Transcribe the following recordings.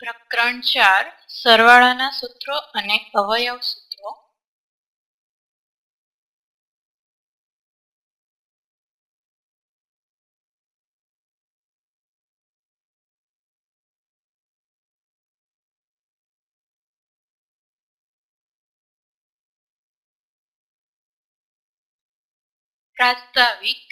પ્રકરણ ચાર સરવાળાના સૂત્રો અને અવયવ સૂત્રો. પ્રાસ્તાવિક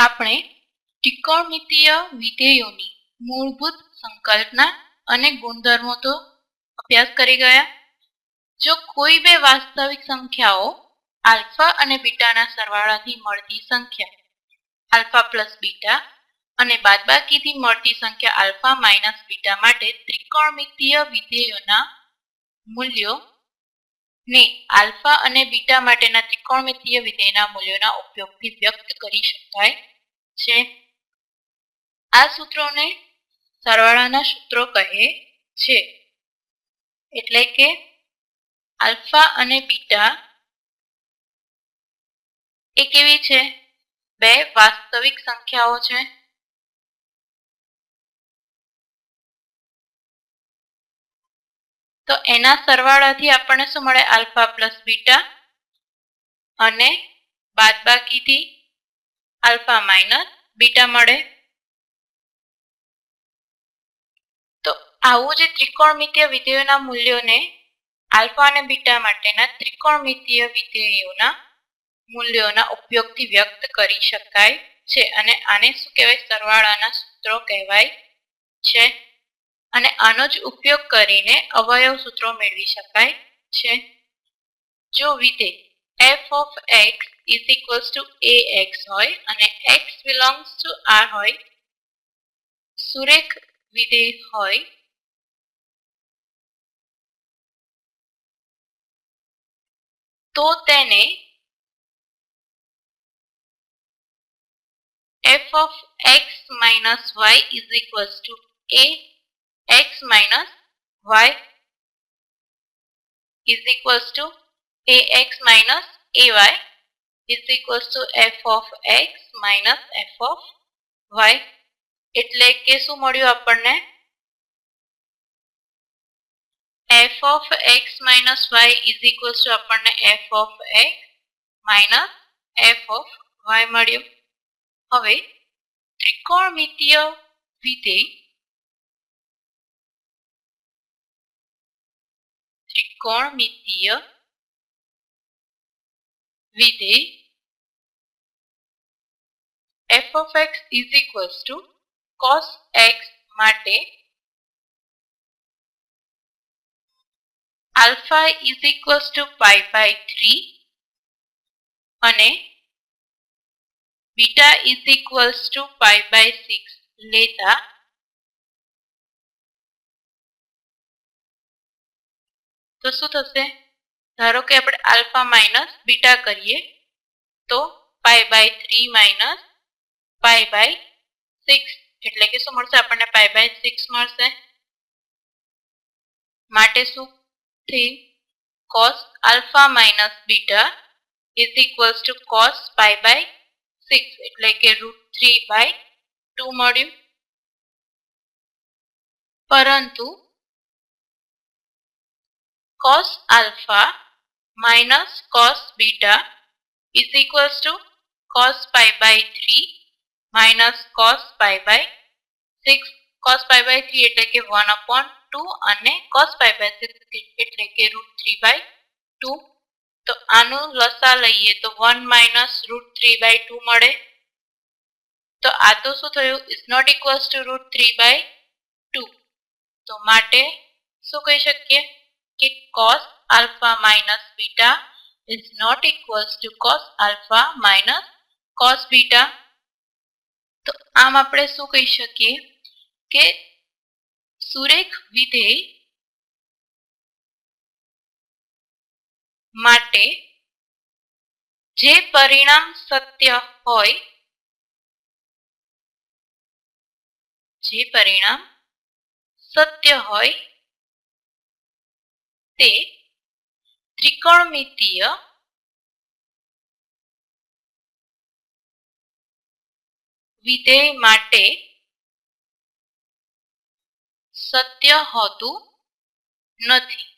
આપણે ત્રિકોણમિતીય વિધેયોની મૂળભૂત સંકલ્પના અને ગુણધર્મો તો અભ્યાસ કરી ગયા. જો કોઈ બે વાસ્તવિક સંખ્યાઓ આલ્ફા અને બીટાના સરવાળાથી મળતી સંખ્યા આલ્ફા પ્લસ બીટા અને બાદબાકીથી મળતી સંખ્યા આલ્ફા માઇનસ બીટા માટે ત્રિકોણમિતીય વિધેયોના મૂલ્યો ને આલ્ફા અને બીટા માટેના ત્રિકોણમિતીય વિધેયના મૂલ્યોના ઉપયોગથી વ્યક્ત કરી શકાય છે. આ સૂત્રોને સરવાળાના સૂત્રો કહે છે. એટલે કે આલ્ફા અને બીટા એ કેવી છે? બે વાસ્તવિક સંખ્યાઓ છે. તો એના સરવાળાથી આપણને શું મળે? આલ્ફા પ્લસ બીટા અને બાદબાકીથી આલ્ફા માઇનસ બીટા મળે. તો આવું જે ત્રિકોણમિતીય વિધેયોના મૂલ્યોને આલ્ફા અને બીટા માટેના ત્રિકોણમિતીય વિધેયોના મૂલ્યોના ઉપયોગથી વ્યક્ત કરી શકાય છે. અને આને શું કહેવાય? સરવાળાના સૂત્રો કહેવાય છે. અને આનો જ ઉપયોગ કરીને અવયવ સૂત્રો મેળવી શકાય છે જો વિધેય f of x is equals to ax હોય અને x belongs to r હોય સુરેખ વિધેય હોય તો તેને f of x minus y is equals to a x minus y is equals to ax minus ay is equals to f of x minus f of y એટલે કે શું મળ્યું આપણને f of x minus y is equals to આપણને f of x minus f of y મળ્યું હવે ત્રિકોણમિતીય વિધેય ત્રિકોણમિતીય વિધેય f of x is equals to cos x માટે alpha is equals to pi by 3 અને beta is equals to pi by 6 લેતા તો શું થશે? ધારો કે આપણે આલ્ફા માઇનસ બીટા કરીએ, તો pi by three minus pi by six. એટલે કે શું મળશે? આપણને પાઈ બાય સિક્સ મળશે. માટે શું? થઈ cos alpha minus beta is equals to cos pi by six. એટલે કે રૂટ થ્રી બાય ટુ મળ્યું. પરંતુ cos alpha minus cos beta is equals to cos pi by 3 minus cos pi by 6 cos pi by 3 એટલે કે 1 upon 2 અને cos pi by 6 એટલે કે root 3 by 2 તો આનું લસા લઈએ તો 1 minus root 3 by 2 મળે તો આ તો શું થયું is not equals to root 3 by 2 તો માટે શું કહી શકીએ કે cos alpha minus beta is not equals to cos alpha minus cos beta તો આમ આપણે શું કહી શકીએ કે સુરેખ વિધેય માટે જે પરિણામ સત્ય હોય જે પરિણામ સત્ય હોય તે ત્રિકોણમિતીય વિધેય માટે સત્ય હોતું નથી.